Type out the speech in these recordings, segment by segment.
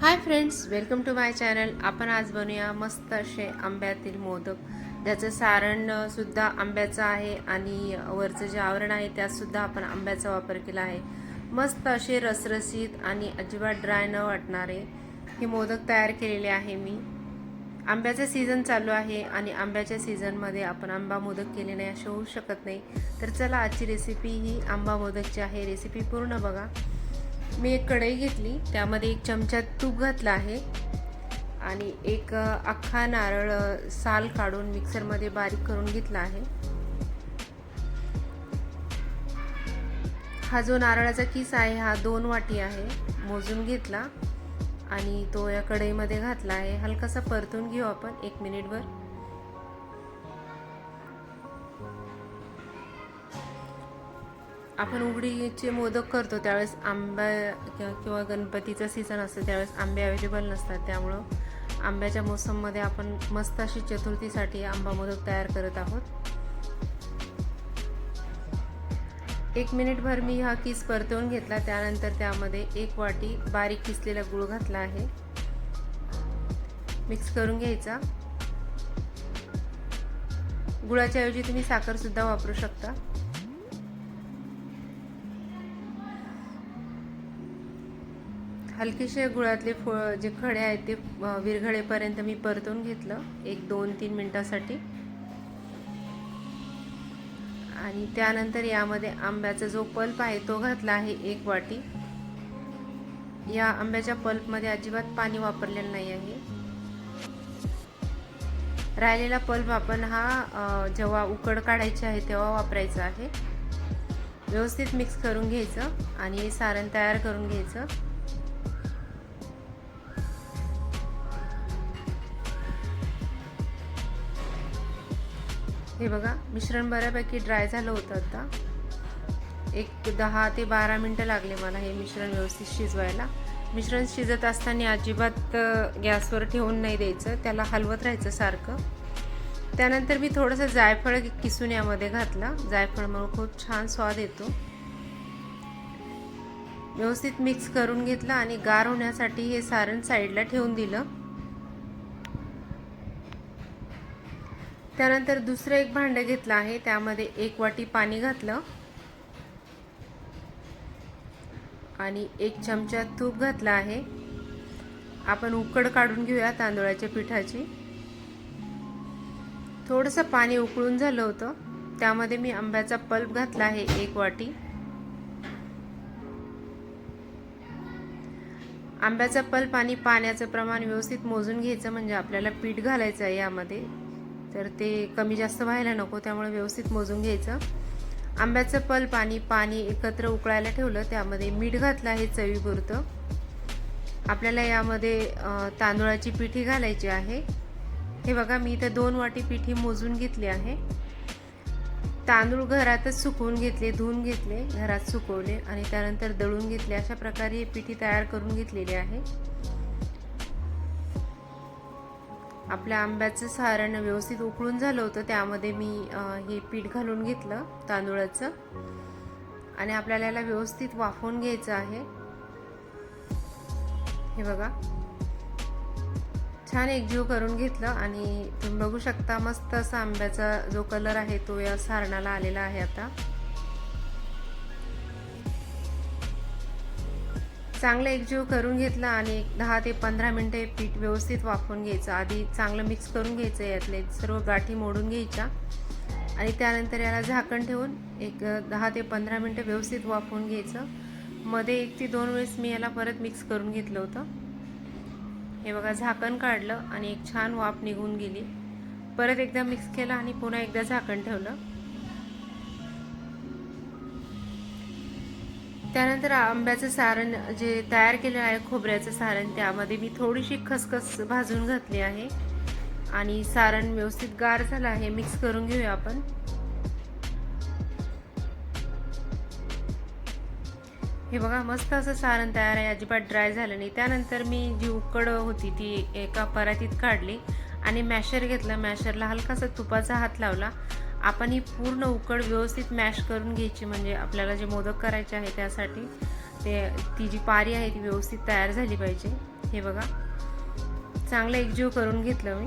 Hi friends welcome to my channel आपण आज बनवूया मस्त असे आंब्यातील मोदक. ज्याचं सारणसुद्धा आंब्याचं आहे आणि वरचं जे आवरण आहे त्यातसुद्धा आपण आंब्याचा वापर केला आहे. मस्त असे रसरसीत आणि अजिबात ड्राय न वाटणारे हे मोदक तयार केलेले आहे मी. आंब्याचा सीझन चालू आहे आणि आंब्याच्या सीझनमध्ये आपण आंबा मोदक केले नाही असे होऊ शकत नाही. तर चला आजची रेसिपी ही आंबा मोदकची आहे. रेसिपी पूर्ण बघा. मी एक कढई घेतली. त्यामध्ये एक चमचा तूप घातला आहे. आणि एक अख्खा नारळ साल काढून मिक्सरमध्ये बारीक करून घेतला आहे. हा जो नारळाचा किस आहे हा दोन वाटी आहे. मोजून घेतला. आणि तो या कढईमध्ये घातला आहे. हलकासा परतून घेऊ आपण. एक मिनिटभर. आपण उघडीचे मोदक करतो त्यावेळेस आंबा किंवा- गणपतीचं सीझन असतं त्यावेळेस आंबे अवेलेबल नसतात. त्यामुळं आंब्याच्या मोसममध्ये आपण मस्त अशी चतुर्थीसाठी आंबा मोदक तयार करत आहोत. एक मिनिटभर मी हा किस परतवून घेतला त्यानंतर त्यामध्ये एक वाटी बारीक किसलेला गुळ घातला आहे. मिक्स करून घ्यायचा. गुळाच्या ऐवजी तुम्ही साखरसुद्धा वापरू शकता. हलकेसे गुळातले फळ जे खडे आहेत ते विरघळेपर्यंत मी परतून घेतलं एक दोन तीन मिनटासाठी. आणि त्यानंतर यामध्ये आंब्याचा जो पल्प आहे तो घातला आहे एक वाटी. या आंब्याच्या पल्पमध्ये अजिबात पाणी वापरलेलं नाही आहे. राहिलेला पल्प आपण हा जेव्हा उकड काढायची आहे तेव्हा वापरायचा आहे. व्यवस्थित मिक्स करून घ्यायचं आणि सारण तयार करून घ्यायचं. हे बघा मिश्रण बऱ्यापैकी ड्राय झालं होतं आता. एक दहा ते बारा मिनटं लागले मला हे मिश्रण व्यवस्थित शिजवायला. मिश्रण शिजत असताना अजिबात गॅसवर ठेवून नाही द्यायचं त्याला हलवत राहायचं सारखं. त्यानंतर मी थोडंसं जायफळ किसून यामध्ये घातला. जायफळमुळे खूप छान स्वाद येतो. व्यवस्थित मिक्स करून घेतलं आणि गार होण्यासाठी हे सारण साईडला ठेवून दिलं. त्यानंतर दुसरं एक भांडं घेतलं आहे. त्यामध्ये एक वाटी पाणी घातलं. आणि एक चमचा तूप घातला आहे. आपण उकड काढून घेऊया तांदूळाच्या पिठाची. थोडंसं पाणी उकळून झालं होतं. त्यामध्ये मी आंब्याचा पल्प घातला आहे एक वाटी. आंब्याचा पल्प आणि पाण्याचं प्रमाण व्यवस्थित मोजून घ्यायचं म्हणजे आपल्याला पीठ घालायचं आहे यामध्ये. तर ते कमी जास्त व्हायला नको त्यामुळे व्यवस्थित मोजून घ्यायचं. आंब्याचं पल्प आणि पाणी एकत्र उकळायला ठेवलं त्यामध्ये मीठ घातलं आहे चवीपुरतं आपल्याला यामध्ये अ, तांदूळाची पिठी घालायची आहे. हे बघा मी इथं दोन वाटी पिठी मोजून घेतली आहे. तांदूळ घरातच सुकवून घेतले धुवून घेतले घरात सुकवले आणि त्यानंतर दळून घेतले. अशा प्रकारे पिठी तयार करून घेतलेली आहे. आपल्या आंब्याचं सारण व्यवस्थित उकळून झालं होतं त्यामध्ये मी हे पीठ घालून घेतलं तांदूळाचं. आणि आपल्याला याला व्यवस्थित वाफवून घ्यायचं आहे. हे बघा. छान एकजीव करून घेतलं आणि तुम्ही बघू शकता मस्त असा आंब्याचा जो कलर आहे तो या सारणाला आलेला आहे आता. चांगलं एकजीव करून घेतला आणि एक दहा ते पंधरा मिनटे पीठ व्यवस्थित वाफवून घ्यायचं. आधी चांगलं मिक्स करून घ्यायचं यातले सर्व गाठी मोडून घ्यायच्या. आणि त्यानंतर याला झाकण ठेवून एक दहा ते पंधरा मिनटं व्यवस्थित वाफवून घ्यायचं. मध्ये एक ते दोन वेळेस मी याला परत मिक्स करून घेतलं होतं. हे बघा झाकण काढलं आणि एक छान वाफ निघून गेली. परत एकदा मिक्स केलं आणि पुन्हा एकदा झाकण ठेवलं. त्यानंतर आंब्याचं सारण जे तयार केलं आहे खोबऱ्याचं सारण त्यामध्ये मी थोडीशी खसखस भाजून घातली आहे. आणि सारण व्यवस्थित गार झालं आहे. मिक्स करून घेऊया आपण. हे बघा मस्त असं सारण तयार आहे. अजिबात ड्राय झालं नाही. त्यानंतर मी जी उकड होती ती एका परातीत काढली. आणि मॅशर घेतलं. मॅशरला हलकासा तुपाचा हात लावला. आपण ही पूर्ण उकड व्यवस्थित मॅश करून घ्यायची म्हणजे आपल्याला जे मोदक करायचे आहे त्यासाठी ते ती जी पारी आहे ती व्यवस्थित तयार झाली पाहिजे. हे बघा. चांगलं एकजीव करून घेतलं मी.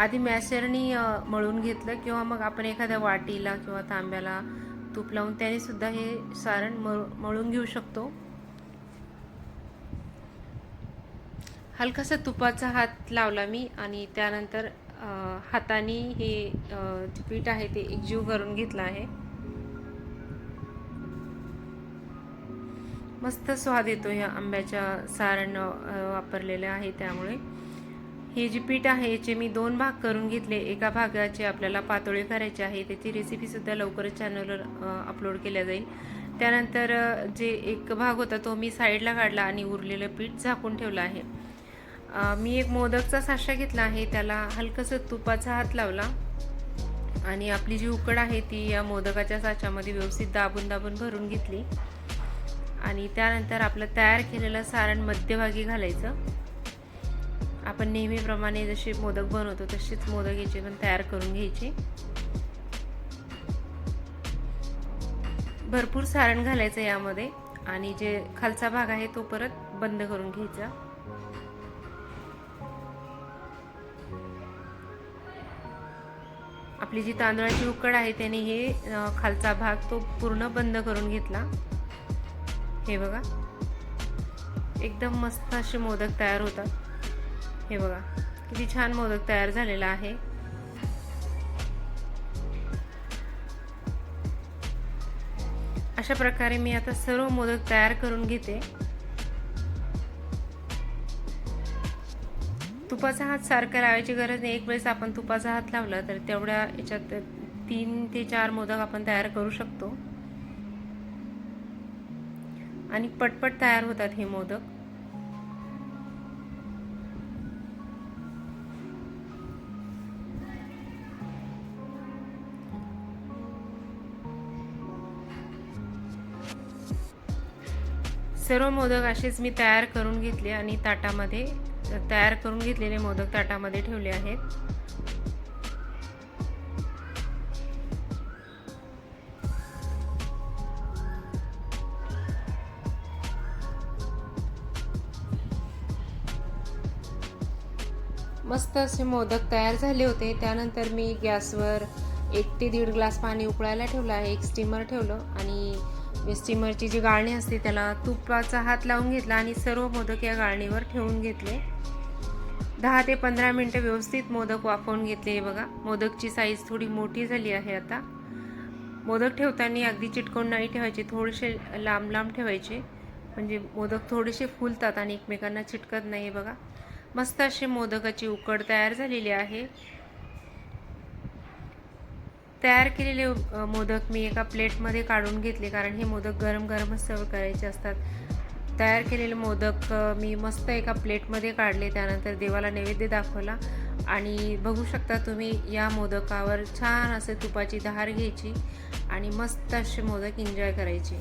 आधी मॅसरनी मळून घेतलं किंवा मग आपण एखाद्या वाटीला किंवा तांब्याला तूप लावून त्याने सुद्धा हे सारण मळ मळून घेऊ शकतो. हलकासा तुपाचा हात लावला मी आणि त्यानंतर हाताने हे पीठ आहे ते एकजीव करून घेतलं आहे. मस्त स्वाद येतो ह्या आंब्याच्या सारण वापरलेलं आहे त्यामुळे. हे जे पीठ आहे याचे मी दोन भाग करून घेतले. एका भागाचे आपल्याला पातोळी करायचे आहे. त्याची रेसिपीसुद्धा लवकरच चॅनलवर अपलोड केल्या जाईल. त्यानंतर जे एक भाग होता तो मी साईडला काढला आणि उरलेलं पीठ झाकून ठेवलं आहे. मी एक मोदकचा साशा घेतला आहे त्याला हलकंसं तुपाचा हात लावला. आणि आपली जी उकड आहे ती या मोदकाच्या साच्यामध्ये व्यवस्थित दाबून दाबून भरून घेतली. आणि त्यानंतर आपलं तयार केलेलं सारण मध्यभागी घालायचं. आपण नेहमीप्रमाणे जसे मोदक बनवतो तसेच मोदक याचे पण तयार करून घ्यायचे. भरपूर सारण घालायचं यामध्ये. आणि जे खालचा भाग आहे तो परत बंद करून घ्यायचा. आपली जी तांदळाची उकड आहे त्याने हे खालचा भाग तो पूर्ण बंद करून घेतला. हे बघा. एकदम मस्त असे मोदक तयार होतात. हे बघा. किती छान मोदक तयार झालेला आहे. अशा प्रकारे मी आता सर्व मोदक तयार करून घेते. तुपाचा हात सारखा लावायची गरज नाही. एक वेळेस आपण तुपाचा हात लावला तर तेवढ्या याच्यात तीन ते चार मोदक आपण तयार करू शकतो. आणि पटपट तयार होतात हे मोदक. सर्व मोदक असेच मी तयार करून घेतले आणि ताटामध्ये तयार करून घेतलेले मोदक ताटामध्ये ठेवले आहेत. मस्त असे मोदक तयार झाले होते. त्यानंतर मी गॅसवर एक ते दीड ग्लास पाणी उकळायला ठेवलं आहे. एक स्टीमर ठेवलं आणि स्टीमरची जी गाळणी असते त्याला तुपाचा हात लावून घेतला आणि सर्व मोदक या गाळणीवर ठेवून घेतले. दहा ते पंधरा मिनटं व्यवस्थित मोदक वाफवून घेतले बघा. मोदकची साईज थोडी मोठी झाली आहे आता. मोदक ठेवताना अगदी चिटकवून नाही ठेवायचे थोडेसे लांब लांब ठेवायचे. म्हणजे मोदक थोडेसे फुलतात आणि एकमेकांना चिटकत नाही बघा. मस्त अशी मोदकाची उकड तयार झालेली आहे. तयार केलेले मोदक मी एका प्लेटमध्ये काढून घेतले कारण हे मोदक गरम गरमच सर्व करायचे असतात. तयार केलेले मोदक मी मस्त एका प्लेटमध्ये काढले. त्यानंतर देवाला नैवेद्य दाखवला. आणि बघू शकता तुम्ही या मोदकावर छान असे तुपाची धार घ्यायची आणि मस्त असे मोदक एन्जॉय करायचे.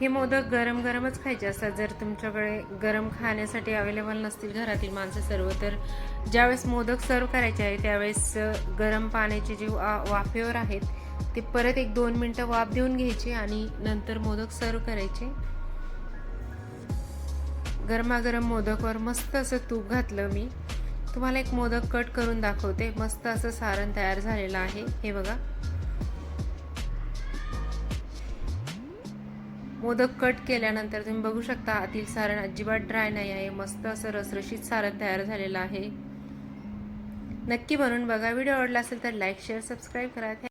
हे मोदक गरम गरमच खायचे असतात. जर तुमच्याकडे गरम खाण्यासाठी अवेलेबल नसतील घरातील माणसं सर्व तर ज्यावेळेस मोदक सर्व करायचे आहे त्यावेळेस गरम पाण्याचे जे वा वाफेवर आहेत ते परत एक दोन मिनटं वाफ देऊन घ्यायचे आणि नंतर मोदक सर्व करायचे. गरमागरम मोदकवर मस्त असं तूप घातलं मी. तुम्हाला एक मोदक कट करून दाखवते. मस्त असं सारण तयार झालेलं आहे. हे बघा. मोदक कट केल्यानंतर तुम्ही बघू शकता आतील सारण अजिबात ड्राय नाही आहे. मस्त असं रसरशीत सारण तयार झालेलं आहे. नक्की बनवून बघा. व्हिडिओ आवडला असेल तर लाईक शेअर सबस्क्राईब करा.